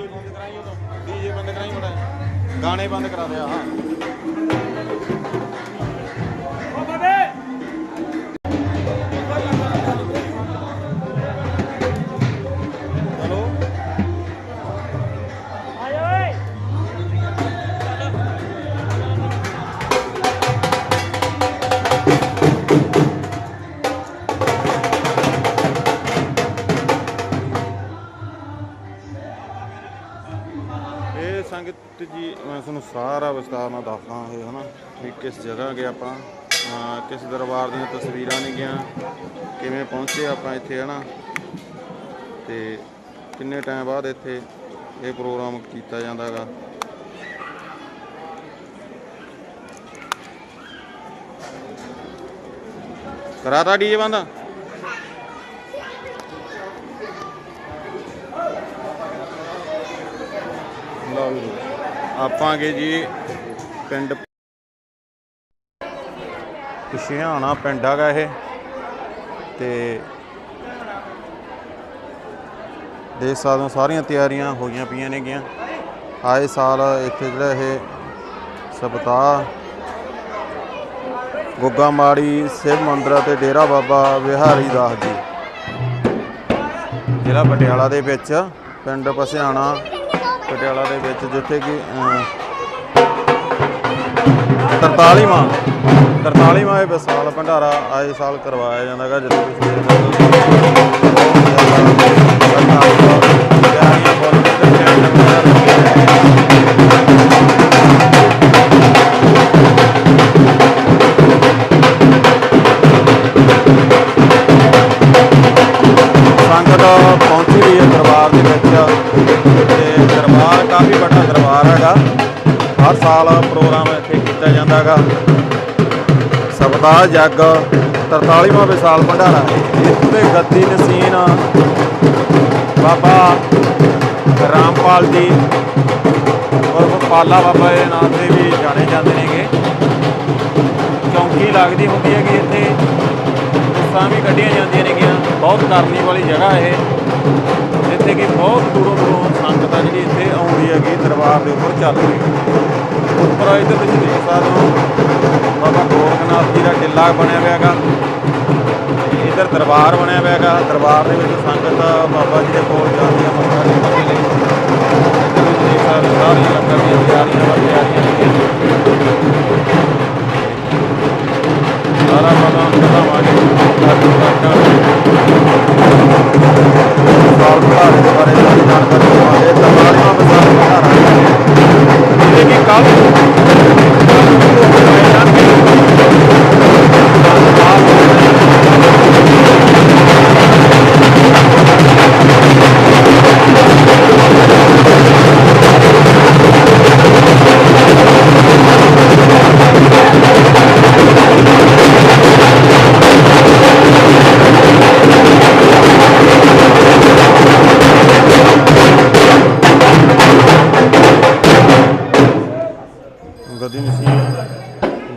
DJ ਬੰਦ ਕਰਾਈ ਉਦੋਂ ਡੀਜੇ ਬੰਦ ਕਰਾਈ ਬੜਾ ਗਾਣੇ ਬੰਦ ਕਰਾ ਦੇ ਆਹ ਮੈਂ ਤੁਹਾਨੂੰ ਸਾਰਾ ਵਿਸਤਾਰ ਨਾਲ ਦੱਸਦਾ ਇਹ, ਹਨਾ, ਵੀ ਕਿਸ ਜਗ੍ਹਾ ਗਏ ਆਪਾਂ। ਕਿਸ ਦਰਬਾਰ ਦੀਆਂ ਤਸਵੀਰਾਂ ਨੇ ਗਿਆ, ਕਿਵੇਂ ਪਹੁੰਚੇ ਆਪਾਂ ਇੱਥੇ, ਹਨਾ। ਤੇ ਕਿੰਨੇ ਟਾਈਮ ਬਾਅਦ ਇੱਥੇ ਇਹ ਪ੍ਰੋਗਰਾਮ ਕੀਤਾ ਜਾਂਦਾ ਜਾਂਦਾਗਾ ਕਰਾਤਾ ਡੀਜੇ ਬੰਦਾ ਲਓ ਜੀ ਆਪਾਂਗੇ ਜੀ ਪਿੰਡ ਪਿਛਿਆਣਾ ਪਿੰਡ ਹੈਗਾ ਇਹ ਤੇ ਦੇਖ ਸਕਦੇ ਹੋ ਸਾਰੀਆਂ ਤਿਆਰੀਆਂ ਹੋਈਆਂ ਪਈਆਂ ਨੇਗੀਆਂ। ਆਏ ਸਾਲ ਇੱਥੇ ਜਿਹੜਾ ਇਹ ਸਪਤਾਹ ਗੁੱਗਾ ਮਾੜੀ ਸਿਵ ਮੰਦਿਰ ਤੇ ਡੇਰਾ ਬਾਬਾ ਵਿਹਾਰੀ ਦਾਸ ਜੀ। ਜ਼ਿਲ੍ਹਾ ਪਟਿਆਲਾ ਦੇ ਵਿੱਚ ਪਿੰਡ ਪਸਿਆਣਾ ਪਟਿਆਲਾ ਦੇ ਵਿੱਚ ਜਿੱਥੇ ਕਿ ਅਹ, 43ਵਾਂ 43ਵਾਂ ਇਹ ਵਿਸਾਲ ਭੰਡਾਰਾ ਆਏ ਸਾਲ ਕਰਵਾਇਆ ਜਾਂਦਾਗਾ ਜਦੋਂ ਜਿੱਥੇ ਸਵੇਰ ਕਾਫੀ ਵੱਡਾ ਦਰਬਾਰ ਹੈਗਾ। ਹਰ ਸਾਲ ਪ੍ਰੋਗਰਾਮ ਇੱਥੇ ਕੀਤਾ ਜਾਂਦਾ ਹੈਗਾ। ਸਬਦਾ ਜੱਗ 43ਵਾਂ ਵਿਸਾਲ ਭੰਡਾਰਾ। ਇੱਥੇ ਗੱਦੀ ਨਸੀਨ ਬਾਬਾ ਰਾਮਪਾਲ ਜੀ ਔਰ ਪਾਲਾ ਬਾਬਾ ਦੇ ਨਾਂ ਤੇ ਵੀ ਜਾਣੇ ਜਾਂਦੇ ਨੇਗੇ। ਚੌਂਕੀ ਲੱਗਦੀ ਹੁੰਦੀ ਹੈ ਕਿ ਇੱਥੇ। ਬੱਸਾਂ ਵੀ ਕੱਢੀਆਂ ਜਾਂਦੀਆਂ ਨੇਗੀਆਂ। ਬਹੁਤ ਕਰਨੀ ਵਾਲੀ ਜਗ੍ਹਾ ਇਹ। ਜਿੱਥੇ ਕਿ ਬਹੁਤ ਦੂਰੋਂ ਦੂਰੋਂ ਸੰਗਤ ਜਿਹੜੀ ਇੱਥੇ ਆਉਂਦੀ ਹੈਗੀ ਦਰਬਾਰ ਦੇ ਉੱਪਰ ਚੱਲਦੀ ਹੈ। ਉੱਪਰ ਇਹਦੇ ਵਿੱਚ ਦੇਖ ਸਕਦੇ ਹੋ, ਬਾਬਾ ਗੋਰਖਨਾਥ ਜੀ ਦਾ ਟਿੱਲਾ ਬਣਿਆ ਹੋਇਆ ਹੈਗਾ। ਇੱਧਰ ਦਰਬਾਰ ਬਣਿਆ ਹੋਇਆ ਹੈਗਾ। ਦਰਬਾਰ ਦੇ ਵਿੱਚ ਸੰਗਤ ਬਾਬਾ ਜੀ ਦੇ ਕੋਲ ਜਾਂਦੀ ਹੈ ਮੱਥਾ ਟੇਕਣ ਦੇ ਲਈ ਇੱਧਰ ਵਿੱਚ ਦੇਖ ਸਕਦੇ ਹੋ, ਸਾਰੀਆਂ ਲੰਗਰ ਦੀਆਂ ਤਿਆਰੀਆਂ ਵਾ, ਤਿਆਰੀਆਂ ਸਾਰਾ ਪਤਾ ਕਰਾਵਾਂਗੇ ਸਾਡੀ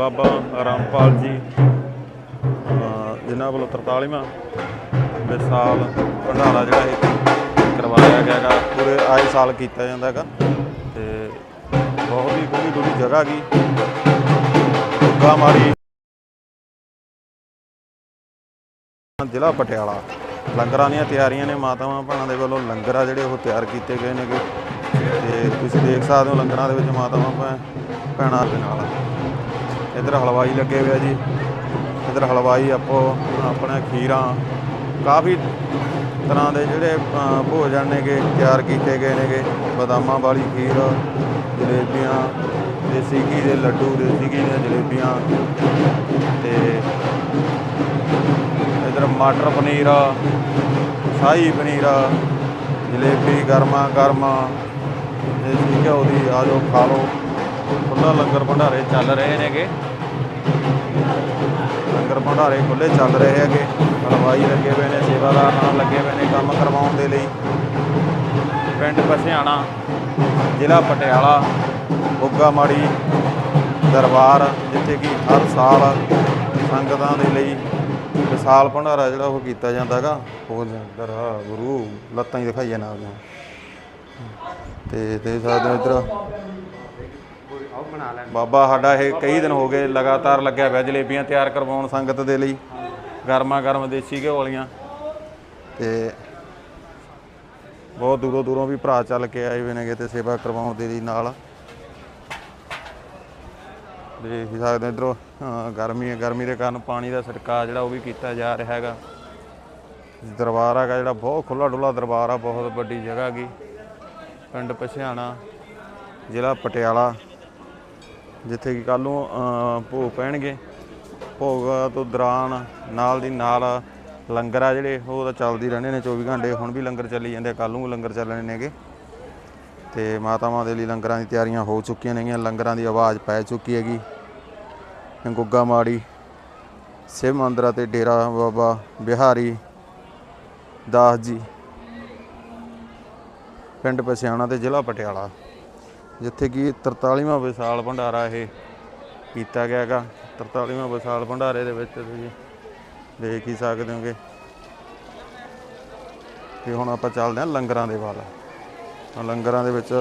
ਬਾਬਾ ਰਾਮਪਾਲ ਜੀ ਜਿਨ੍ਹਾਂ ਵੱਲੋਂ 43ਵਾਂ ਵਿਸਾਲ ਭੰਡਾਰਾ ਜਿਹੜਾ ਇਹ ਕਰਵਾਇਆ ਗਿਆ ਹੈਗਾ ਪੂਰੇ ਆਏ ਸਾਲ ਕੀਤਾ ਜਾਂਦਾ ਹੈਗਾ। ਤੇ ਬਹੁਤ ਹੀ ਖੂਬੀ ਦੂਰੀ ਜਗ੍ਹਾ ਗਈ ਗੁੱਗਾ ਮਾਰੀ। ਜ਼ਿਲ੍ਹਾ ਪਟਿਆਲਾ। ਲੰਗਰਾਂ ਦੀਆਂ ਤਿਆਰੀਆਂ ਨੇ, ਮਾਤਾਵਾਂ ਭੈਣਾਂ ਦੇ ਵੱਲੋਂ ਲੰਗਰ ਆ ਜਿਹੜੇ ਉਹ ਤਿਆਰ ਕੀਤੇ ਗਏ ਨੇਗੇ। ਤੇ ਤੁਸੀਂ ਦੇਖ ਸਕਦੇ ਹੋ ਲੰਗਰਾਂ ਦੇ ਵਿੱਚ ਮਾਤਾਵਾਂ ਭੈ- ਭੈਣਾਂ ਦੇ ਨਾਲ। ਇੱਧਰ ਹਲਵਾਈ ਲੱਗੇ ਹੋਏ ਆ ਜੀ। ਇੱਧਰ ਹਲਵਾਈ ਆਪੋ ਆਪਣੇ ਖੀਰਾਂ, ਕਾਫੀ ਤਰ੍ਹਾਂ ਦੇ ਜਿਹੜੇ ਭੋਜਨ ਨੇਗੇ, ਤਿਆਰ ਕੀਤੇ ਗਏ ਨੇਗੇ। ਬਦਾਮਾਂ ਵਾਲੀ ਖੀਰ, ਜਲੇਬੀਆਂ, ਦੇਸੀ ਘੀ ਦੇ ਲੱਡੂ, ਦੇਸੀ ਘੀ ਦੀਆਂ ਜਲੇਬੀਆਂ ਤੇ ਇਧਰ ਮਟਰ ਪਨੀਰ, ਸ਼ਾਹੀ ਪਨੀਰ, ਜਲੇਬੀ ਗਰਮਾ ਗਰਮਾ ਦੇਸੀ ਘਿਓ ਦੀ ਆ ਜਾਓ, ਖਾ ਲਓ। ਖੁੱਲ੍ਹਾ ਲੰਗਰ ਭੰਡਾਰੇ ਚੱਲ ਰਹੇ ਨੇਗੇ। ਲੰਗਰ ਭੰਡਾਰੇ ਖੁੱਲੇ ਚੱਲ ਰਹੇ ਹੈਗੇ। ਹਲਵਾਈ ਲੱਗੇ ਹੋਏ ਨੇ, ਸੇਵਾਦਾਰ ਨਾਲ ਲੱਗੇ ਹੋਏ ਨੇ ਕੰਮ ਕਰਵਾਉਣ ਦੇ ਲਈ। ਪਿੰਡ ਪਸਿਆਣਾ, ਜ਼ਿਲ੍ਹਾ ਪਟਿਆਲਾ, ਬੁੱਗਾ ਮਾੜੀ, ਦਰਬਾਰ, ਜਿੱਥੇ ਕਿ ਹਰ ਸਾਲ ਸੰਗਤਾਂ ਦੇ ਲਈ ਵਿਸਾਲ ਭੰਡਾਰਾ ਜਿਹੜਾ ਉਹ ਕੀਤਾ ਜਾਂਦਾ ਹੈਗਾ। ਹੋ ਜਾਂਦਾ ਗੁਰੂ, ਲੱਤਾਂ ਹੀ ਦਿਖਾਈਏ ਨਾਲ ਤੇ ਦੇਖ ਸਕਦੇ ਹੋ ਇੱਧਰ ਬਾਬਾ, ਸਾਡਾ ਇਹ ਕਈ ਦਿਨ ਹੋ ਗਏ ਲਗਾਤਾਰ ਲੱਗਿਆ ਹੋਇਆ ਜਲੇਬੀਆਂ ਤਿਆਰ ਕਰਵਾਉਣ ਸੰਗਤ ਦੇ ਲਈ। ਗਰਮਾ ਗਰਮ ਦੇਸੀ ਘਿਓ ਵਾਲੀਆਂ। ਤੇ ਬਹੁਤ ਦੂਰੋਂ ਦੂਰੋਂ ਵੀ ਭਰਾ ਚੱਲ ਕੇ ਆਏ ਹੋਏ ਨੇਗੇ ਤੇ ਸੇਵਾ ਕਰਵਾਉਣ ਦੇ ਲਈ ਨਾਲ। ਦੇਖ ਸਕਦੇ ਹੋ ਇੱਧਰੋਂ ਗਰਮੀ ਹੈ, ਗਰਮੀ ਦੇ ਕਾਰਨ ਪਾਣੀ ਦਾ ਛਿੜਕਾਅ ਜਿਹੜਾ ਉਹ ਵੀ ਕੀਤਾ ਜਾ ਰਿਹਾ ਹੈਗਾ। ਦਰਬਾਰ ਹੈਗਾ ਜਿਹੜਾ ਬਹੁਤ ਖੁੱਲਾ ਡੁੱਲਾ ਦਰਬਾਰ ਆ, ਬਹੁਤ ਵੱਡੀ ਜਗ੍ਹਾ ਹੈਗੀ। ਪਿੰਡ ਪਛਿਆਣਾ, ਜ਼ਿਲ੍ਹਾ ਪਟਿਆਲਾ। ਜਿੱਥੇ ਕਿ ਕੱਲ ਨੂੰ ਭੋਗ ਪੈਣਗੇ। ਭੋਗ ਤੋਂ ਦੌਰਾਨ ਨਾਲ ਦੀ ਨਾਲ ਲੰਗਰ ਆ ਜਿਹੜੇ, ਉਹ ਤਾਂ ਚੱਲਦੀ ਰਹਿੰਦੇ ਨੇ 24 ਘੰਟੇ। ਹੁਣ ਵੀ ਲੰਗਰ ਚੱਲੀ ਜਾਂਦੇ ਕੱਲ ਨੂੰ ਵੀ ਲੰਗਰ ਚੱਲਣੇ ਨੇਗੇ। ਤੇ ਮਾਤਾਵਾਂ ਦੇ ਲਈ ਲੰਗਰਾਂ ਦੀ ਤਿਆਰੀਆਂ ਹੋ ਚੁੱਕੀਆਂ ਨੇਗੀਆਂ। ਲੰਗਰਾਂ ਦੀ ਆਵਾਜ਼ ਪੈ ਚੁੱਕੀ ਹੈਗੀ। ਗੁੱਗਾ ਮਾੜੀ ਸਿਵ ਮੰਦਰਾ ਤੇ ਡੇਰਾ ਬਾਬਾ ਬਿਹਾਰੀ ਦਾਸ ਜੀ। ਪਿੰਡ ਪਸਿਆਣਾ ਤੇ ਜ਼ਿਲ੍ਹਾ ਪਟਿਆਲਾ। ਜਿੱਥੇ ਕਿ 43ਵਾਂ ਵਿਸਾਲ ਭੰਡਾਰਾ ਇਹ ਕੀਤਾ ਗਿਆ ਹੈਗਾ। 43ਵਾਂ ਵਿਸਾਲ ਭੰਡਾਰੇ ਦੇ ਵਿੱਚ ਤੁਸੀਂ ਦੇਖ ਹੀ ਸਕਦੇ ਹੋਗੇ। ਤੇ ਹੁਣ ਆਪਾਂ ਚੱਲਦੇ ਹਾਂ ਲੰਗਰਾਂ ਦੇ ਵੱਲ। ਲੰਗਰਾਂ ਦੇ ਵਿੱਚ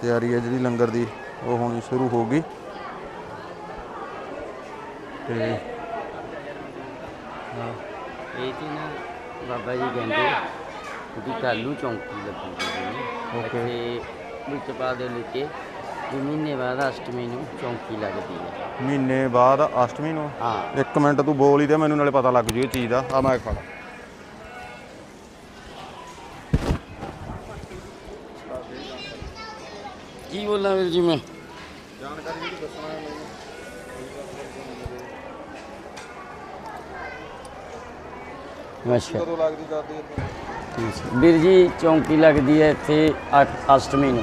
ਤਿਆਰੀ ਹੈ ਜਿਹੜੀ ਲੰਗਰ ਦੀ ਉਹ ਹੋਣੀ ਸ਼ੁਰੂ ਹੋ ਗਈ। ਤੇ ਇਹ ਤੇ ਨਾ ਬਾਬਾ ਜੀ ਕਹਿੰਦੇ ਕਿ ਕੱਲ੍ਹ ਨੂੰ ਚੌਂਕੀ ਲੱਗੂਗੀ Okay. ਤੇ ਵਿੱਚ ਪਾ ਦੇ ਲਿਖੇ ਵੀ ਮਹੀਨੇ ਬਾਅਦ ਅਸ਼ਟਮੀ ਨੂੰ ਚੌਂਕੀ ਲੱਗਦੀ ਹੈ। ਮਹੀਨੇ ਬਾਅਦ ਅਸ਼ਟਮੀ ਨੂੰ? ਹਾਂ। ਇੱਕ ਮਿੰਟ ਤੂੰ ਬੋਲ ਹੀ ਤੇ ਮੈਨੂੰ ਨਾਲੇ ਪਤਾ ਲੱਗ ਜੂ ਇਹ ਚੀਜ਼ ਦਾ। ਆ ਮੈਂ ਖੜਾ ਕੀ ਬੋਲਾਂ ਵੀਰ ਜੀ ਮੈਂ? ਜਾਣਕਾਰੀ ਜਿਹੜੀ ਦੱਸਣਾ ਹੈ ਅੱਛਾ। ਕਦੋਂ ਲੱਗਦੀ ਹੈ ਵੀਰ ਜੀ ਚੌਂਕੀ ਲੱਗਦੀ ਹੈ ਇੱਥੇ ਅਸ਼ਟਮੀ ਨੂੰ।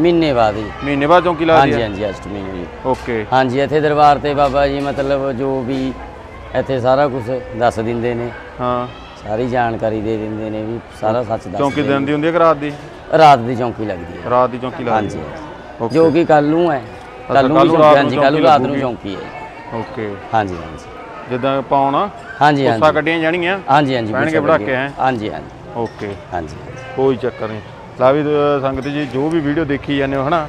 ਮਹੀਨੇ ਬਾਅਦ ਜੀ। ਮਹੀਨੇ ਬਾਅਦ ਚੌਂਕੀ ਲੱਗਦੀ ਹਾਂਜੀ ਹੈ? ਹਾਂਜੀ ਅਸ਼ਟਮੀ ਨੂੰ ਜੀ। ਓਕੇ। ਹਾਂਜੀ ਇੱਥੇ ਦਰਬਾਰ ਤੇ ਬਾਬਾ ਜੀ ਮਤਲਬ ਜੋ ਵੀ ਇੱਥੇ ਸਾਰਾ ਕੁਝ ਦੱਸ ਦਿੰਦੇ ਨੇ। ਹਾਂ। ਸਾਰੀ ਜਾਣਕਾਰੀ ਦੇ ਦਿੰਦੇ ਨੇ ਵੀ ਸਾਰਾ ਸੱਚ ਦੱਸ ਚੌਂਕੀ ਦਿਨ ਦੀ ਹੁੰਦੀ ਹੈ ਕਿ ਰਾਤ ਦੀ? ਰਾਤ ਦੀ ਚੌਂਕੀ ਲੱਗਦੀ ਹੈ। ਰਾਤ ਦੀ ਚੌਂਕੀ ਲੱਗਦੀ ਹਾਂਜੀ ਹੈ। ਹਾਂਜੀ। ਜੋ ਕਿ ਕੱਲ ਨੂੰ ਹੈ। ਕੱਲ ਨੂੰ ਕੱਲ੍ਹ ਰਾਤ ਨੂੰ ਹਾਂਜੀ ਕੱਲ ਨੂੰ ਰਾਤ ਨੂੰ। ਚੌਂਕੀ ਹੈ ਓਕੇ। ਹਾਂਜੀ ਹਾਂਜੀ। ਜਿੱਦਾਂ ਪਾਉਣਾ ਹਾਂਜੀ ਉਸਾ ਹਾਂਜੀ। ਕੱਢੀਆਂ ਜਾਣਗੀਆਂ ਹਾਂਜੀ ਹਾਂਜੀ ਪਟਾਕੇ, ਵਧੀਆ। ਹੈਂ? ਹਾਂਜੀ ਹਾਂਜੀ। ਓਕੇ। ਹਾਂਜੀ। ਕੋਈ ਚੱਕਰ ਨਹੀਂ। ਲਾ ਵੀ ਅ, ਸੰਗਤ ਜੀ ਜੋ ਵੀ ਵੀਡੀਓ ਦੇਖੀ ਜਾਂਦੇ ਹੋ ਹਨਾ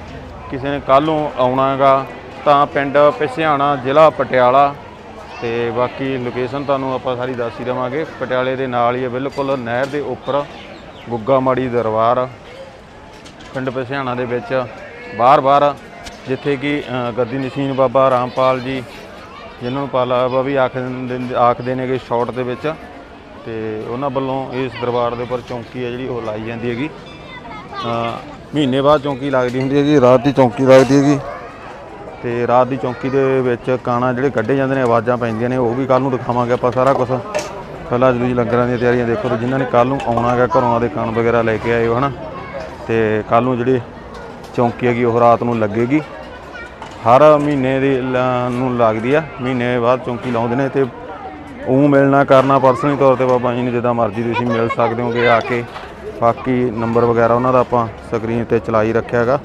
ਕਿਸੇ ਨੇ ਕੱਲ ਨੂੰ ਆਉਣਾਗਾ ਤਾਂ ਪਿੰਡ ਪਿਸਿਆਣਾ ਜ਼ਿਲ੍ਹਾ ਪਟਿਆਲਾ ਤੇ ਬਾਕੀ ਲੋਕੇਸ਼ਨ ਤੁਹਾਨੂੰ ਆਪਾਂ ਸਾਰੀ ਦੱਸ ਹੀ ਦੇਵਾਂਗੇ। ਪਟਿਆਲੇ ਦੇ ਨਾਲ ਹੀ ਹੈ ਬਿਲਕੁਲ ਨਹਿਰ ਦੇ ਉੱਪਰ ਗੁੱਗਾ ਮਾੜੀ ਦਰਬਾਰ ਪਿੰਡ ਪਿਸਿਆਣਾ ਦੇ ਵਿੱਚ ਬਾਰ-ਬਾਰ ਜਿੱਥੇ ਕਿ ਗੱਦੀ ਨਸ਼ੀਨ ਬਾਬਾ ਰਾਮਪਾਲ ਜੀ ਜਿਨ੍ਹਾਂ ਨੂੰ ਪਾਲਾ ਬਾਬਾ ਵੀ ਆਖ ਆਖਦੇ ਨੇਗੇ ਸ਼ਾਰਟ ਦੇ ਵਿੱਚ। ਤੇ ਉਹਨਾਂ ਵੱਲੋਂ ਇਸ ਦਰਬਾਰ ਦੇ ਉੱਪਰ ਚੌਂਕੀ ਹੈ ਜਿਹੜੀ ਉਹ ਲਾਈ ਜਾਂਦੀ ਹੈਗੀ। ਮਹੀਨੇ ਬਾਅਦ ਚੌਂਕੀ ਲੱਗਦੀ ਹੁੰਦੀ ਹੈਗੀ, ਰਾਤ ਦੀ ਚੌਂਕੀ ਲੱਗਦੀ ਹੈਗੀ। ਤੇ ਰਾਤ ਦੀ ਚੌਂਕੀ ਦੇ ਵਿੱਚ ਕਾਣਾ ਜਿਹੜੇ ਕੱਢੇ ਜਾਂਦੇ ਨੇ, ਆਵਾਜ਼ਾਂ ਪੈਂਦੀਆਂ ਨੇ, ਉਹ ਵੀ ਕੱਲ ਨੂੰ ਦਿਖਾਵਾਂਗੇ ਆਪਾਂ ਸਾਰਾ ਕੁਝ ਪਹਿਲਾਂ ਜਦੋਂ ਜੀ ਲੰਗਰਾਂ ਦੀਆਂ ਤਿਆਰੀਆਂ ਦੇਖੋ ਤੇ ਜਿਨ੍ਹਾਂ ਨੇ ਕੱਲ ਨੂੰ ਆਉਣਾ ਹੈਗਾ, ਘਰੋਂ ਆਦੇ ਕਾਣ ਵਗੈਰਾ ਲੈ ਕੇ ਆਇਓ ਹਨਾ। ਤੇ ਕੱਲ ਨੂੰ ਜਿਹੜੀ ਚੌਂਕੀ ਹੈਗੀ, ਉਹ ਰਾਤ ਨੂੰ ਲੱਗੇਗੀ। ਹਰ ਮਹੀਨੇ ਦੀ ਲ- ਨੂੰ ਲੱਗਦੀ ਆ। ਮਹੀਨੇ ਬਾਅਦ ਚੌਂਕੀ ਲਾਉਂਦੇ ਨੇ ਤੇ ਉਹ ਮਿਲਣਾ ਕਰਨਾ ਪਰਸਨਲੀ ਤੌਰ ਤੇ ਬਾਬਾ ਜੀ ਨੂੰ ਜਿੱਦਾਂ ਮਰਜ਼ੀ ਤੁਸੀਂ ਮਿਲ ਸਕਦੇ ਹੋਗੇ ਆ ਕੇ। ਬਾਕੀ ਨੰਬਰ ਵਗੈਰਾ ਉਹਨਾਂ ਦਾ ਆਪਾਂ ਸਕਰੀਨ ਤੇ ਚਲਾਈ ਰੱਖਿਆ ਹੈਗਾ।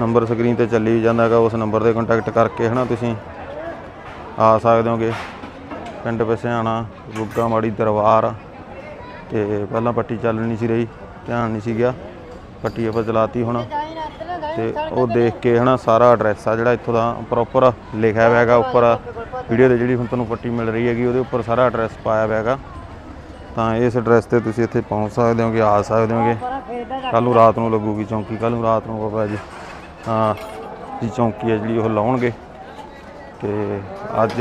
ਨੰਬਰ ਸਕਰੀਨ ਤੇ ਚੱਲੀ ਜਾਂਦਾ ਹੈਗਾ, ਉਸ ਨੰਬਰ ਤੇ ਕੰਟੈਕਟ ਕਰਕੇ ਹਨਾ ਤੁਸੀਂ ਆ ਸਕਦੇ ਹੋਗੇ। ਪਿੰਡ ਪਸਿਆਣਾ ਗੁੱਗਾ ਮਾੜੀ ਦਰਬਾਰ ਤੇ ਪਹਿਲਾਂ ਪੱਟੀ ਚੱਲ ਨਹੀਂ ਸੀ ਰਹੀ, ਧਿਆਨ ਨਹੀਂ ਸੀ ਗਿਆ। ਪੱਟੀ ਆਪਾਂ ਚਲਾਤੀ ਹੁਣ। ਤੇ ਉਹ ਦੇਖ ਕੇ ਹਨਾ ਸਾਰਾ ਐਡਰੈਸ ਆ ਜਿਹੜਾ ਇੱਥੋਂ ਦਾ ਪ੍ਰੋਪਰ ਲਿਖਿਆ ਹੋਇਆ ਹੈਗਾ ਉੱਪਰ ਵੀਡੀਓ ਤੇ ਜਿਹੜੀ ਹੁਣ ਤੁਹਾਨੂੰ ਪੱਟੀ ਮਿਲ ਰਹੀ ਹੈਗੀ ਉਹਦੇ ਉੱਪਰ ਸਾਰਾ ਐਡਰੈਸ ਪਾਇਆ ਹੋਇਆ ਹੈਗਾ। ਤਾਂ ਇਸ ਐਡਰੈਸ ਤੇ ਤੁਸੀਂ ਇੱਥੇ ਪਹੁੰਚ ਸਕਦੇ ਹੋਗੇ ਆ ਸਕਦੇ ਹੋਗੇ। ਕੱਲ ਨੂੰ ਰਾਤ ਨੂੰ ਲੱਗੂਗੀ ਚੌਂਕੀ ਕੱਲ ਨੂੰ ਰਾਤ ਨੂੰ ਬਾਬਾ ਜੀ। ਹਾਂ ਜੀ ਚੌਂਕੀ ਹੈ ਜਿਹੜੀ ਉਹ ਲਾਉਣਗੇ। ਤੇ ਅੱਜ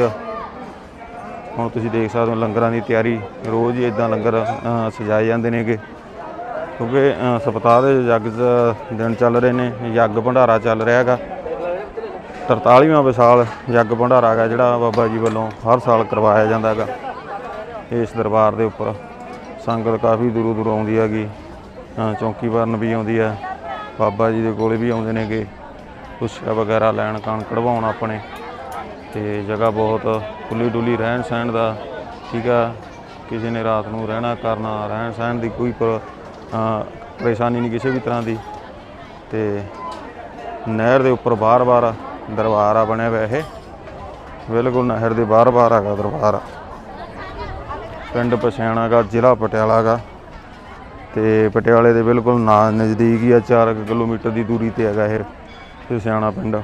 ਹੁਣ ਤੁਸੀਂ ਦੇਖ ਸਕਦੇ ਹੋ ਲੰਗਰਾਂ ਦੀ ਤਿਆਰੀ ਰੋਜ਼ ਹੀ ਇਦਾਂ ਲੰਗਰ ਸਜਾਏ ਜਾਂਦੇ ਨੇਗੇ। ਕਿਉਂਕਿ ਸਪਤਾਹ ਦੇ ਯੱਗ ਦਿਨ ਚੱਲ ਰਹੇ ਨੇ ਯੱਗ ਭੰਡਾਰਾ ਚੱਲ ਰਿਹਾ ਹੈਗਾ। 43ਵਾਂ ਵਿਸਾਲ ਯੱਗ ਭੰਡਾਰਾ ਹੈਗਾ ਜਿਹੜਾ ਬਾਬਾ ਜੀ ਵੱਲੋਂ ਹਰ ਸਾਲ ਕਰਵਾਇਆ ਜਾਂਦਾ ਹੈਗਾ ਇਸ ਦਰਬਾਰ ਦੇ ਉੱਪਰ। ਸੰਗਤ ਕਾਫੀ ਦੂਰੋਂ ਦੂਰੋਂ ਆਉਂਦੀ ਹੈਗੀ ਅ, ਚੌਂਕੀ ਵਰਨ ਵੀ ਆਉਂਦੀ ਹੈ ਬਾਬਾ ਜੀ ਦੇ ਕੋਲੇ ਵੀ ਆਉਂਦੇ ਨੇਗੇ ਪੁੱਛਾ ਵਗੈਰਾ ਲੈਣ ਕਣ ਕਢਵਾਉਣ ਆਪਣੇ। ਤੇ ਜਗ੍ਹਾ ਬਹੁਤ ਖੁੱਲੀ ਡੁੱਲੀ ਰਹਿਣ ਸਹਿਣ ਦਾ ਠੀਕ ਆ ਕਿਸੇ ਨੇ ਰਾਤ ਨੂੰ ਰਹਿਣਾ ਕਰਨਾ ਰਹਿਣ ਸਹਿਣ ਦੀ ਕੋਈ ਪਰੇਸ਼ਾਨੀ ਨਹੀਂ ਕਿਸੇ ਵੀ ਤਰ੍ਹਾਂ ਦੀ। ਤੇ ਨਹਿਰ ਦੇ ਉੱਪਰ ਬਾਰ-ਬਾਰ ਦਰਬਾਰ ਆ ਬਣਿਆ ਹੋਇਆ ਇਹ। ਬਿਲਕੁਲ ਨਹਿਰ ਦੇ ਬਾਰ-ਬਾਰ ਹੈਗਾ ਦਰਬਾਰ। ਪਿੰਡ ਪਛਿਆਣਾ ਗਾ ਜ਼ਿਲ੍ਹਾ ਪਟਿਆਲਾ ਗਾ ਤੇ ਪਟਿਆਲੇ ਦੇ ਬਿਲਕੁਲ ਨਾਲ ਨਜ਼ਦੀਕ ਹੀ ਆ 4 ਕਿਲੋਮੀਟਰ ਦੀ ਦੂਰੀ ਤੇ ਹੈਗਾ ਇਹ ਤੇ ਸਿਆਣਾ ਪਿੰਡ।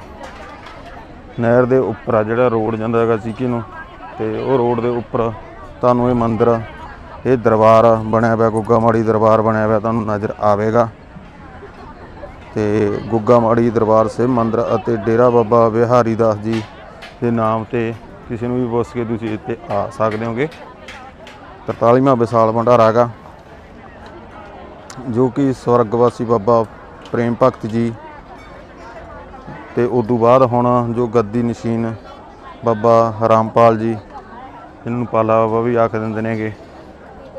ਨਹਿਰ ਦੇ ਉੱਪਰ ਆ ਜਿਹੜਾ ਰੋਡ ਜਾਂਦਾ ਹੈਗਾ ਸੀਕੀ ਨੂੰ, ਤੇ ਉਹ ਰੋਡ ਦੇ ਉੱਪਰ ਤੁਹਾਨੂੰ ਇਹ ਮੰਦਿਰ ਇਹ ਦਰਬਾਰ ਬਣਿਆ ਹੋਇਆ ਗੁੱਗਾ ਮਾੜੀ ਦਰਬਾਰ ਬਣਿਆ ਹੋਇਆ ਤੁਹਾਨੂੰ ਨਜ਼ਰ ਆਵੇਗਾ। ਤੇ ਗੁੱਗਾ ਮਾੜੀ ਦਰਬਾਰ ਸਾਹਿਬ ਮੰਦਰ ਅਤੇ ਡੇਰਾ ਬਾਬਾ ਵਿਹਾਰੀ ਦਾਸ ਜੀ ਦੇ ਨਾਮ ਤੇ ਕਿਸੇ ਨੂੰ ਵੀ ਪੁੱਛ ਕੇ ਤੁਸੀਂ ਇੱਥੇ ਆ ਸਕਦੇ ਹੋਗੇ। 43ਵਾਂ ਵਿਸਾਲ ਭੰਡਾਰਾ ਹੈਗਾ, ਜੋ ਕਿ ਸਵਰਗਵਾਸੀ ਬਾਬਾ ਪ੍ਰੇਮ ਭਗਤ ਜੀ ਤੇ ਤੋਂ ਬਾਅਦ ਹੁਣ ਜੋ ਗੱਦੀ ਨਸ਼ੀਨ ਬਾਬਾ ਰਾਮਪਾਲ ਜੀ, ਇਹਨਾਂ ਨੂੰ ਪਾਲਾ ਬਾਬਾ ਵੀ ਆਖ ਦਿੰਦੇ ਨੇਗੇ।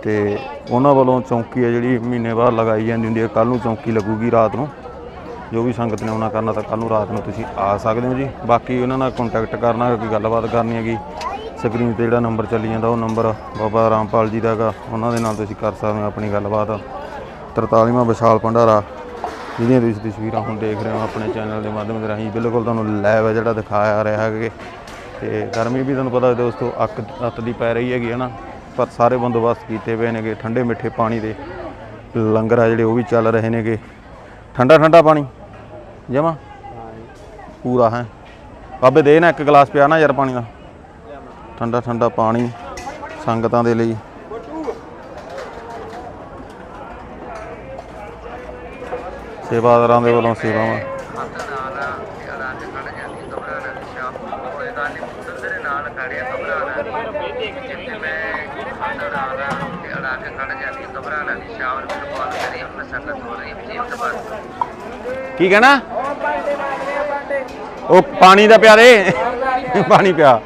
ਤੇ ਉਹਨਾਂ ਵੱਲੋਂ ਚੌਂਕੀ ਹੈ ਜਿਹੜੀ ਮਹੀਨੇ ਬਾਅਦ ਲਗਾਈ ਜਾਂਦੀ ਹੁੰਦੀ ਹੈ। ਕੱਲ ਨੂੰ ਚੌਂਕੀ ਲੱਗੂਗੀ ਰਾਤ ਨੂੰ। ਜੋ ਵੀ ਸੰਗਤ ਨੇ ਆਉਣਾ ਕਰਨਾ ਤਾਂ ਕੱਲ ਨੂੰ ਰਾਤ ਨੂੰ ਤੁਸੀਂ ਆ ਸਕਦੇ ਹੋ ਜੀ। ਬਾਕੀ ਉਹਨਾਂ ਨਾਲ ਕੰਟੈਕਟ ਕਰਨਾ, ਕੋਈ ਗੱਲਬਾਤ ਕਰਨੀ ਹੈਗੀ ਸਕਰੀਨ ਤੇ ਜਿਹੜਾ ਨੰਬਰ ਚੱਲੀ ਜਾਂਦਾ ਉਹ ਨੰਬਰ ਬਾਬਾ ਰਾਮਪਾਲ ਜੀ ਦਾ ਹੈਗਾ। ਉਹਨਾਂ ਦੇ ਨਾਲ ਤੁਸੀਂ ਕਰ ਸਕਦੇ ਹੋ ਆਪਣੀ ਗੱਲਬਾਤ। 43ਵਾਂ ਵਿਸ਼ਾਲ ਭੰਡਾਰਾ ਜਿਹੜੀਆਂ ਤੁਸੀਂ ਤਸਵੀਰਾਂ ਹੁਣ ਦੇਖ ਰਹੇ ਹੋ ਆਪਣੇ ਚੈਨਲ ਦੇ ਮਾਧਿਅਮ ਦੇ ਰਾਹੀਂ। ਬਿਲਕੁਲ ਤੁਹਾਨੂੰ ਲਾਈਵ ਹੈ ਜਿਹੜਾ ਦਿਖਾਇਆ ਰਿਹਾ ਹੈਗੇ ਤੇ ਗਰਮੀ ਵੀ ਤੁਹਾਨੂੰ ਪਤਾ ਹੈ ਦੋਸਤੋ, ਅੱਕ ਅੱਤ ਦੀ ਪੈ ਰਹੀ ਹੈਗੀ ਹੈ ਨਾ। ਪਰ ਸਾਰੇ ਬੰਦੋਬਸਤ ਕੀਤੇ ਪਏ ਨੇਗੇ, ਠੰਡੇ ਮਿੱਠੇ ਪਾਣੀ ਦੇ ਲੰਗਰ ਆ ਜਿਹੜੇ, ਉਹ ਵੀ ਚੱਲ ਰਹੇ ਨੇਗੇ। ਠੰਡਾ ਠੰਡਾ ਪਾਣੀ? ਜਮਾ? ਪੂਰਾ, ਹੈ? ਬਾਬੇ, ਦੇ ਨਾ ਇੱਕ ਗਲਾਸ ਪਿਆ ਨਾ ਯਾਰ ਪਾਣੀ ਦਾ। ਠੰਡਾ ਠੰਡਾ ਪਾਣੀ ਸੰਗਤਾਂ ਦੇ ਲਈ। ਸੇਵਾਦਾਰਾਂ ਦੇ ਵੱਲੋਂ ਸੇਵਾਵਾਂ ਹੱਥ ਨਾਲ ਅੜਾ ਕੇ ਖੜ ਜਾਂਦੀ ਘਬਰਾਣਾ ਨਹੀਂ ਸ਼ਾਮ ਕੋਈ ਗੱਲ ਨਹੀਂ ਪੁੱਤਰ ਤੇਰੇ ਨਾਲ ਖੜਿਆ ਘਬਰਾਣਾ ਨਹੀਂ ਜਿੱਥੇ ਮੈਂ ਹੱਥ ਨਾਲ ਅੜਾ ਕੇ ਖੜ ਜਾਂਦੀ ਘਬਰਾਣਾ ਨਹੀਂ ਸ਼ਾਮ ਨੂੰ ਮੈਨੂੰ ਕਾਲ ਕਰੀ ਮੈਂ ਸੰਗਤ ਹੋ ਰਹੀ ਜੀਵ ਤੋਂ ਠੀਕ ਹੈ ਨਾ ਉਹ ਪਾਣੀ ਦਾ ਪਿਆ ਦੇ ਪਾਣੀ ਪਿਆ।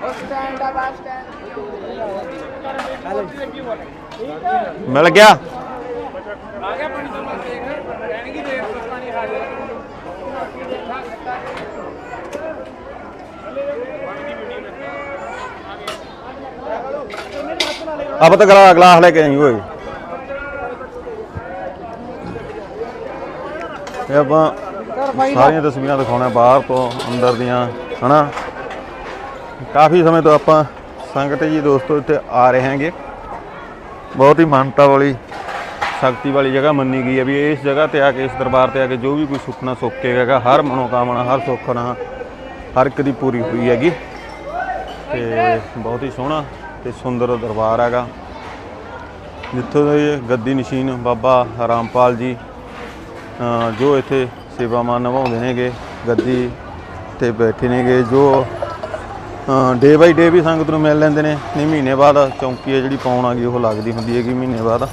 ਮਿਲ ਗਿਆ। ਆਪਾਂ ਤਾਂ ਗਲਾ ਗਲਾਸ ਲੈ ਕੇ ਆਈ ਓਏ। ਇਹ ਆਪਾਂ ਸਾਰੀਆਂ ਤਸਵੀਰਾਂ ਦਿਖਾਉਣਾ ਬਾਹਰ ਤੋਂ, ਅੰਦਰ ਦੀਆਂ, ਹਨਾ? ਕਾਫੀ ਸਮੇਂ ਤੋਂ ਆਪਾਂ ਸੰਗਤ ਜੀ, ਦੋਸਤੋ, ਇੱਥੇ ਆ ਰਹੇ ਹਾਂਗੇ। ਬਹੁਤ ਹੀ ਮਾਨਤਾ ਵਾਲੀ, ਸ਼ਕਤੀ ਵਾਲੀ ਜਗ੍ਹਾ ਮੰਨੀ ਗਈ ਹੈ ਵੀ ਇਸ ਜਗ੍ਹਾ ਤੇ ਆ ਕੇ, ਇਸ ਦਰਬਾਰ ਤੇ ਆ ਕੇ ਜੋ ਵੀ ਕੋਈ ਸੁਖਨਾ ਸੁੱਖ ਕੇ ਹੈਗਾ, ਹਰ ਮਨੋਕਾਮਨਾ, ਹਰ ਸੁਖਨਾ ਹਰ ਇੱਕ ਦੀ ਪੂਰੀ ਹੋਈ ਹੈਗੀ। ਤੇ ਬਹੁਤ ਹੀ ਸੋਹਣਾ ਤੇ ਸੁੰਦਰ ਦਰਬਾਰ ਹੈਗਾ। ਜਿੱਥੋਂ ਦੇ ਗੱਦੀ ਨਸ਼ੀਨ ਬਾਬਾ ਰਾਮਪਾਲ ਜੀ ਜੋ ਇੱਥੇ ਸੇਵਾਵਾਂ ਨਿਭਾਉਂਦੇ ਨੇਗੇ ਗੱਦੀ ਤੇ ਬੈਠੇ ਨੇਗੇ ਜੋ ਡੇ ਬਾਈ ਡੇ ਵੀ ਸੰਗਤ ਨੂੰ ਮਿਲ ਲੈਂਦੇ ਨੇ। ਨਹੀਂ ਮਹੀਨੇ ਬਾਅਦ ਚੌਂਕੀ ਹੈ ਜਿਹੜੀ ਪਾਉਣ ਆ ਗਈ ਉਹ ਲੱਗਦੀ ਹੁੰਦੀ ਹੈਗੀ ਮਹੀਨੇ ਬਾਅਦ।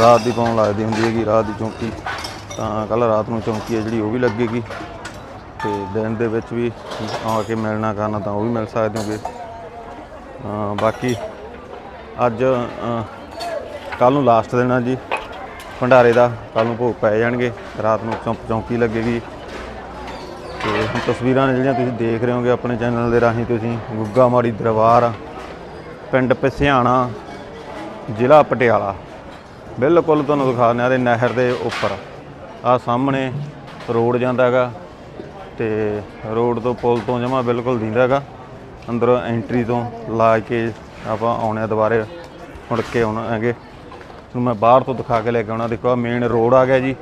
ਰਾਤ ਦੀ ਪਾਉਣ ਲੱਗਦੀ ਹੁੰਦੀ ਹੈਗੀ ਰਾਤ ਦੀ ਚੌਂਕੀ। ਤਾਂ ਕੱਲ ਰਾਤ ਨੂੰ ਚੌਂਕੀ ਹੈ ਜਿਹੜੀ ਉਹ ਵੀ ਲੱਗੇਗੀ। ਤੇ ਦਿਨ ਦੇ ਵਿੱਚ ਵੀ ਆ ਕੇ ਮਿਲਣਾ ਕਰਨਾ ਤਾਂ ਉਹ ਵੀ ਮਿਲ ਸਕਦੇ ਹੋਗੇ। ਅ, ਬਾਕੀ ਅੱਜ ਕੱਲ ਨੂੰ ਲਾਸਟ ਦਿਨ ਆ ਜੀ। ਭੰਡਾਰੇ ਦਾ ਕੱਲ ਨੂੰ ਭੋਗ ਪੈ ਜਾਣਗੇ, ਰਾਤ ਨੂੰ ਚੌਂਪ ਚੌਂਕੀ ਲੱਗੇਗੀ। ਤੇ ਹੁਣ ਤਸਵੀਰਾਂ ਨੇ ਜਿਹੜੀਆਂ ਤੁਸੀਂ ਦੇਖ ਰਹੇ ਹੋਗੇ ਆਪਣੇ ਚੈਨਲ ਦੇ ਰਾਹੀਂ, ਤੁਸੀਂ ਗੁੱਗਾ ਮਾੜੀ ਦਰਬਾਰ, ਪਿੰਡ ਪਸਿਆਣਾ, ਜ਼ਿਲ੍ਹਾ ਪਟਿਆਲਾ। ਬਿਲਕੁਲ ਤੁਹਾਨੂੰ ਦਿਖਾ ਦਿੰਦੇ ਆ ਦੇ ਨਹਿਰ ਦੇ ਉੱਪਰ। ਆ ਸਾਹਮਣੇ ਰੋਡ ਜਾਂਦਾ ਹੈਗਾ ਤੇ ਰੋਡ ਤੋਂ ਪੁਲ ਤੋਂ ਜਮਾ ਬਿਲਕੁਲ ਦਿੰਦਾ ਹੈਗਾ। ਅੰਦਰ ਐਂਟਰੀ ਤੋਂ ਲਾ ਕੇ ਆਪਾਂ ਆਉਣੇ ਆ ਦੁਬਾਰੇ, ਮੁੜ ਕੇ ਆਉਣਾ ਹੈਗੇ। ਤੁਹਾਨੂੰ ਮੈਂ ਬਾਹਰ ਤੋਂ ਦਿਖਾ ਕੇ ਲੈ ਕੇ ਆਉਣਾ। ਦੇਖੋ ਮੇਨ ਰੋਡ ਆ ਗਿਆ ਜੀ।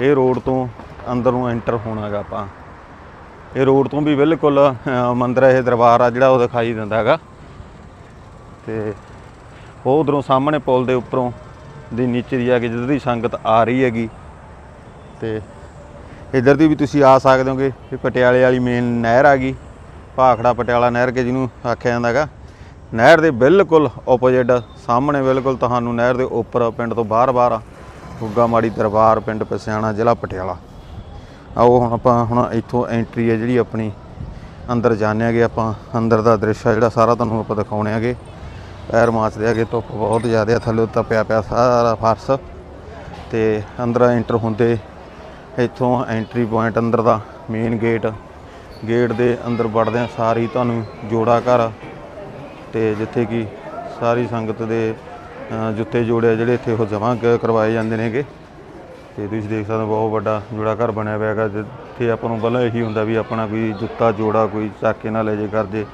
ਇਹ ਰੋਡ ਤੋਂ ਅੰਦਰ ਨੂੰ ਐਂਟਰ ਹੋਣਾ ਹੈਗਾ ਆਪਾਂ। ਇਹ ਰੋਡ ਤੋਂ ਵੀ ਬਿਲਕੁਲ ਮੰਦਰ ਇਹ ਦਰਬਾਰ ਆ ਜਿਹੜਾ ਉਹ ਦਿਖਾਈ ਦਿੰਦਾ ਹੈਗਾ। ਤੇ ਉਹ ਉਧਰੋਂ ਸਾਹਮਣੇ ਪੁਲ ਦੇ ਉੱਪਰੋਂ ਦੀ ਨੀਚੇ ਦੀ ਆ ਕੇ ਜਿੱਧਰ ਦੀ ਸੰਗਤ ਆ ਰਹੀ ਹੈਗੀ। ਤੇ ਇੱਧਰ ਦੀ ਵੀ ਤੁਸੀਂ ਆ ਸਕਦੇ ਹੋਗੇ। ਇਹ ਪਟਿਆਲੇ ਵਾਲੀ ਮੇਨ ਨਹਿਰ ਆ ਗਈ। ਭਾਖੜਾ ਪਟਿਆਲਾ ਨਹਿਰ ਕੇ ਜਿਹਨੂੰ ਆਖਿਆ ਜਾਂਦਾ ਹੈਗਾ। ਨਹਿਰ ਦੇ ਬਿਲਕੁਲ ਆਪੋਜ਼ਿਟ ਸਾਹਮਣੇ ਬਿਲਕੁਲ ਤੁਹਾਨੂੰ ਨਹਿਰ ਦੇ ਉੱਪਰ ਪਿੰਡ ਤੋਂ ਬਾਹਰ-ਬਾਹਰ ਗੁੱਗਾ ਮਾੜੀ ਦਰਬਾਰ ਪਿੰਡ ਪਸਿਆਣਾ ਜ਼ਿਲ੍ਹਾ ਪਟਿਆਲਾ। ਆਓ ਹੁਣ ਆਪਾਂ ਹੁਣ ਇੱਥੋਂ ਐਂਟਰੀ ਹੈ ਜਿਹੜੀ ਆਪਣੀ। ਅੰਦਰ ਜਾਂਦੇ ਹੈਗੇ ਆਪਾਂ। ਅੰਦਰ ਦਾ ਦ੍ਰਿਸ਼ ਆ ਜਿਹੜਾ ਸਾਰਾ ਤੁਹਾਨੂੰ ਆਪਾਂ ਦਿਖਾਉਣੇ ਹੈਗੇ। ਪੈਰ ਮਾਚਦੇ ਹੈਗੇ ਧੁੱਪ ਬਹੁਤ ਜ਼ਿਆਦਾ ਆ, ਥੱਲੇ ਤਪਿਆ ਪਿਆ ਸਾਰਾ ਫਰਸ਼। ਤੇ ਅੰਦਰ ਐਂਟਰ ਹੁੰਦੇ ਇੱਥੋਂ ਐਂਟਰੀ ਪੁਆਇੰਟ ਅੰਦਰ ਦਾ ਮੇਨ ਗੇਟ ਗੇਟ ਦੇ ਅੰਦਰ ਵੜਦਿਆਂ ਸਾਰੀ ਤੁਹਾਨੂੰ ਜੋੜਾ ਘਰ ਤੇ ਜਿੱਥੇ ਕਿ ਸਾਰੀ ਸੰਗਤ ਦੇ ਜੁੱਤੇ ਜੋੜੇ ਆ ਜਿਹੜੇ ਇੱਥੇ ਉਹ ਜਮ੍ਹਾਂ ਕਰਵਾਏ ਜਾਂਦੇ ਨੇਗੇ। ਤੇ ਤੁਸੀਂ ਦੇਖ ਸਕਦੇ ਹੋ, ਬਹੁਤ ਵੱਡਾ ਜੋੜਾ ਘਰ ਬਣਿਆ ਹੋਇਆ ਹੈਗਾ। ਜਿੱਥੇ ਆਪਾਂ ਨੂੰ ਪਹਿਲਾਂ ਇਹੀ ਹੁੰਦਾ ਵੀ ਆਪਣਾ ਕੋਈ ਜੁੱਤਾ ਜੋੜਾ ਕੋਈ ਚੱਕ ਕੇ ਨਾ ਲੈ ਜੇ ਕਰ ਜੇ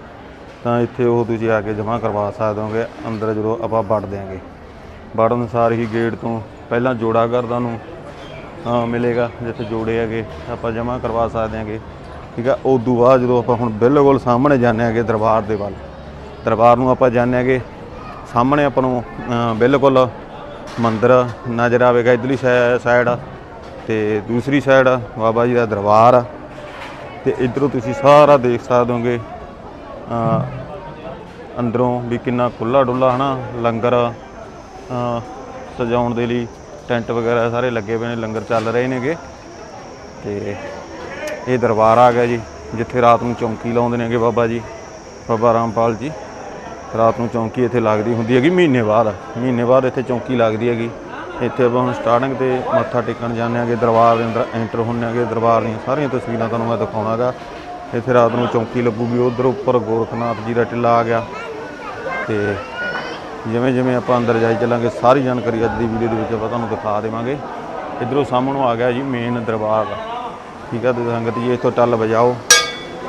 ਤਾਂ ਇੱਥੇ ਉਹ ਤੁਸੀਂ ਆ ਕੇ ਜਮ੍ਹਾਂ ਕਰਵਾ ਸਕਦੇ ਹੋਗੇ। ਅੰਦਰ ਜਦੋਂ ਆਪਾਂ ਵੜ ਦਿਆਂਗੇ। ਵੜਨ ਅਨੁਸਾਰ ਹੀ ਗੇਟ ਤੋਂ ਪਹਿਲਾਂ ਜੋੜਾ ਕਰਦਾ ਨੂੰ ਮਿਲੇਗਾ, ਜਿੱਥੇ ਜੋੜੇ ਹੈਗੇ, ਆਪਾਂ ਜਮ੍ਹਾਂ ਕਰਵਾ ਸਕਦੇ ਹਾਂਗੇ। ਠੀਕ ਆ, ਉਦੋਂ ਬਾਅਦ ਜਦੋਂ ਆਪਾਂ ਹੁਣ ਬਿਲਕੁਲ ਸਾਹਮਣੇ ਜਾਂਦੇ ਹਾਂਗੇ ਦਰਬਾਰ ਦੇ ਵੱਲ। ਦਰਬਾਰ ਨੂੰ ਆਪਾਂ ਜਾਂਦੇ ਹੈਗੇ। ਸਾਹਮਣੇ ਆਪਾਂ ਨੂੰ ਬਿਲਕੁਲ ਮੰਦਿਰ ਨਜ਼ਰ ਆਵੇਗਾ ਇਧਰਲੀ ਸਾਈਡ ਤੇ ਦੂਸਰੀ ਸਾਈਡ ਬਾਬਾ ਜੀ ਦਾ ਦਰਬਾਰ। ਆ ਤੇ ਇਧਰੋਂ ਤੁਸੀਂ ਸਾਰਾ ਦੇਖ ਸਕਦੇ ਹੋਗੇ ਅੰਦਰੋਂ ਵੀ ਕਿੰਨਾ ਖੁੱਲਾ ਡੁੱਲਾ ਹਨਾ, ਲੰਗਰ ਸਜਾਉਣ ਦੇ ਲਈ ਟੈਂਟ ਵਗੈਰਾ ਸਾਰੇ ਲੱਗੇ ਪਏ ਨੇ, ਲੰਗਰ ਚੱਲ ਰਹੇ ਨੇਗੇ। ਤੇ ਇਹ ਦਰਬਾਰ ਆ ਗਿਆ ਜੀ, ਜਿੱਥੇ ਰਾਤ ਨੂੰ ਚੌਂਕੀ ਲਾਉਂਦੇ ਨੇਗੇ ਬਾਬਾ ਜੀ, ਬਾਬਾ ਰਾਮਪਾਲ ਜੀ। ਰਾਤ ਨੂੰ ਚੌਂਕੀ ਇੱਥੇ ਲੱਗਦੀ ਹੁੰਦੀ ਹੈਗੀ, ਮਹੀਨੇ ਬਾਅਦ ਮਹੀਨੇ ਬਾਅਦ ਇੱਥੇ ਚੌਂਕੀ ਲੱਗਦੀ ਹੈਗੀ। ਇੱਥੇ ਆਪਾਂ ਹੁਣ ਸਟਾਰਟਿੰਗ ਤੇ ਮੱਥਾ ਟੇਕਣ ਜਾਂਦੇ ਆਂਗੇ ਦਰਬਾਰ ਦੇ ਅੰਦਰ ਐਂਟਰ ਹੁੰਦੇ ਆਂਗੇ ਦਰਬਾਰ ਦੀਆਂ ਸਾਰੀਆਂ ਤਸਵੀਰਾਂ ਤੁਹਾਨੂੰ ਮੈਂ ਦਿਖਾਉਣਾਗਾ। ਇੱਥੇ ਰਾਤ ਨੂੰ ਚੌਂਕੀ ਲੱਗੂਗੀ, ਉਧਰ ਉੱਪਰ ਗੋਰਖਨਾਥ ਜੀ ਦਾ ਟਿੱਲਾ ਆ ਗਿਆ। ਤੇ ਜਿਵੇਂ ਜਿਵੇਂ ਆਪਾਂ ਅੰਦਰ ਜਾਈ ਚੱਲਾਂਗੇ, ਸਾਰੀ ਜਾਣਕਾਰੀ ਅੱਜ ਦੀ ਵੀਡੀਓ ਦੇ ਵਿੱਚ ਆਪਾਂ ਤੁਹਾਨੂੰ ਦਿਖਾ ਦੇਵਾਂਗੇ। ਇਧਰੋਂ ਸਾਹਮਣੋਂ ਆ ਗਿਆ ਜੀ ਮੇਨ ਦਰਬਾਰ। ਠੀਕ ਆ ਤੇ ਸੰਗਤ ਜੀ, ਇੱਥੋਂ ਟੱਲ ਵਜਾਓ,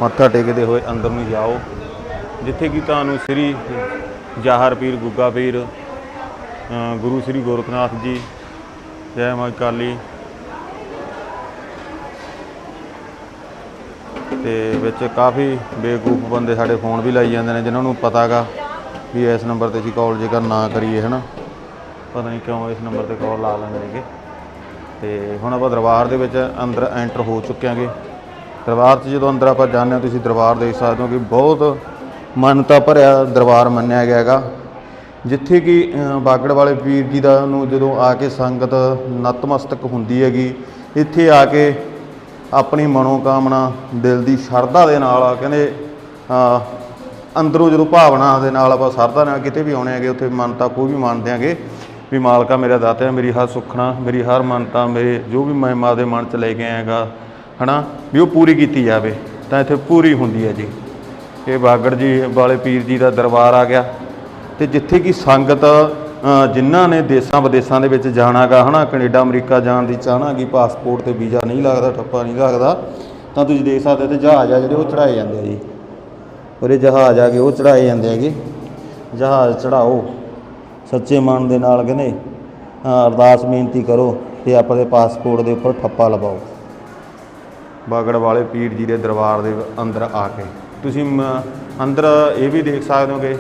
ਮੱਥਾ ਟੇਕਦੇ ਹੋਏ ਅੰਦਰ ਨੂੰ ਜਾਓ। ਜਿੱਥੇ ਕਿ ਤੁਹਾਨੂੰ ਸ੍ਰੀ ਜਾਹਰ ਪੀਰ ਗੁੱਗਾ ਪੀਰ ਗੁਰੂ ਸ੍ਰੀ ਗੋਰਖਨਾਥ ਜੀ, ਜੈ ਮਾਂ ਕਾਲੀ ਤੇ ਵਿੱਚ ਕਾਫੀ ਬੇਕੂਫ ਬੰਦੇ ਸਾਡੇ ਫੋਨ ਵੀ ਲਾਈ ਜਾਂਦੇ ਨੇ, ਜਿਨ੍ਹਾਂ ਨੂੰ ਪਤਾਗਾ ਵੀ ਇਸ ਨੰਬਰ ਤੇ ਅਸੀਂ ਕਾਲ ਜੇਕਰ ਨਾ ਕਰੀਏ, ਹਨਾ? ਪਤਾ ਨਹੀਂ ਕਿਉਂ ਇਸ ਨੰਬਰ ਤੇ ਕਾਲ ਲਾ ਲੈਂਦੇ ਨੇਗੇ। ਤੇ ਹੁਣ ਆਪਾਂ ਦਰਬਾਰ ਦੇ ਵਿੱਚ ਅੰਦਰ ਐਂਟਰ ਹੋ ਚੁੱਕੇ ਹਾਂਗੇ ਦਰਬਾਰ 'ਚ ਜਦੋਂ ਅੰਦਰ ਆਪਾਂ ਜਾਂਦੇ ਹਾਂ, ਤੁਸੀਂ ਦਰਬਾਰ ਦੇਖ ਸਕਦੇ ਹੋ ਕਿ ਬਹੁਤ ਮਾਨਤਾ ਭਰਿਆ ਦਰਬਾਰ ਮੰਨਿਆ ਗਿਆ ਹੈਗਾ। ਜਿੱਥੇ ਕਿ ਬਾਗੜ ਵਾਲੇ ਪੀਰ ਜੀ ਦਾ ਨੂੰ ਜਦੋਂ ਆ ਕੇ ਸੰਗਤ ਨਤਮਸਤਕ ਹੁੰਦੀ ਹੈਗੀ, ਇੱਥੇ ਆ ਕੇ ਆਪਣੀ ਮਨੋਕਾਮਨਾ, ਦਿਲ ਦੀ ਸ਼ਰਧਾ ਦੇ ਨਾਲ ਕਹਿੰਦੇ ਅੰਦਰੋਂ ਜਦੋਂ ਭਾਵਨਾ ਦੇ ਨਾਲ ਆਪਾਂ ਸ਼ਰਧਾ ਨਾਲ ਕਿਤੇ ਵੀ ਆਉਣੇ ਹੈਗੇ, ਉੱਥੇ ਮੰਨਤਾ ਕੋਈ ਵੀ ਮੰਨਦੇ ਆਂਗੇ ਵੀ ਮਾਲਕਾ ਮੇਰਾ ਦਾਤਾ ਮੇਰੀ ਹਰ ਸੁੱਖਣਾ ਮੇਰੀ ਹਰ ਮੰਨਤਾ, ਮੇਰੇ ਜੋ ਵੀ ਮੈਂ ਮਾਂ ਦੇ ਮਨ ਚ ਲੈ ਕੇ ਆਇਆਗਾ ਹਨਾ, ਵੀ ਉਹ ਪੂਰੀ ਕੀਤੀ ਜਾਵੇ, ਤਾਂ ਇੱਥੇ ਪੂਰੀ ਹੁੰਦੀ ਹੈ ਜੀ। ਇਹ ਬਾਗੜ ਜੀ ਵਾਲੇ ਪੀਰ ਜੀ ਦਾ ਦਰਬਾਰ ਆ ਗਿਆ ਤੇ ਜਿੱਥੇ ਕਿ ਸੰਗਤ ਜਿਨ੍ਹਾਂ ਨੇ ਦੇਸ਼ਾਂ ਵਿਦੇਸ਼ਾਂ ਦੇ ਵਿੱਚ ਜਾਣਾਗਾ ਹਨਾ, ਕੈਨੇਡਾ, ਅਮਰੀਕਾ ਜਾਣ ਦੀ ਚਾਹਨਾ ਕਿ ਪਾਸਪੋਰਟ ਤੇ ਵੀਜ਼ਾ ਨਹੀਂ ਲੱਗਦਾ, ਠੱਪਾ ਨਹੀਂ ਲੱਗਦਾ, ਤਾਂ ਤੁਸੀਂ ਦੇਖ ਸਕਦੇ ਤੇ ਜਹਾਜ਼ ਆ ਜਿਹੜੇ ਉਹ ਚੜਾਏ ਜਾਂਦੇ ਆ ਜੀ। ਉਰੇ ਜਹਾਜ਼ ਆ ਗਏ ਉਹ ਚੜਾਏ ਜਾਂਦੇ ਹੈਗੇ। ਜਹਾਜ਼ ਚੜਾਓ ਸੱਚੇ ਮਨ ਦੇ ਨਾਲ ਕਹਿੰਦੇ ਅਰਦਾਸ ਬੇਨਤੀ ਕਰੋ ਤੇ ਆਪਣੇ ਪਾਸਪੋਰਟ ਦੇ ਉੱਪਰ ਠੱਪਾ ਲਵਾਓ। ਬਾਗੜ ਵਾਲੇ ਪੀਰ ਜੀ ਦੇ ਦਰਬਾਰ ਦੇ ਅੰਦਰ ਆ ਕੇ। ਤੁਸੀਂ ਮ- ਅੰਦਰ ਇਹ ਵੀ ਦੇਖ ਸਕਦੇ ਹੋ ਕਿ